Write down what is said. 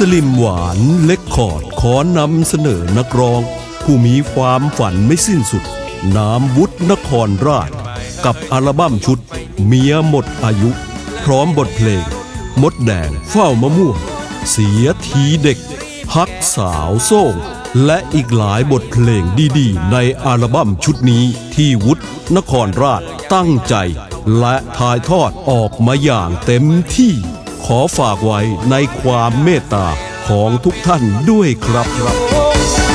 สลิมหวานเล็กคอร์ดขอนำเสนอนักร้อง ผู้มีความฝันไม่สิ้นสุดนามวุฒินครราช กับอัลบั้มชุด เมียหมดอายุ พร้อมบทเพลง มดแดงเฝ้ามะม่วง เสียทีเด็กฮักสาวโซ่งและอีกหลายบทเพลงดีๆ ในอัลบั้มชุดนี้ที่วุฒินครราชตั้งใจ และถ่ายทอดออกมาอย่างเต็มที่ ขอฝากไว้ในความเมตตาของทุกท่านด้วยครับ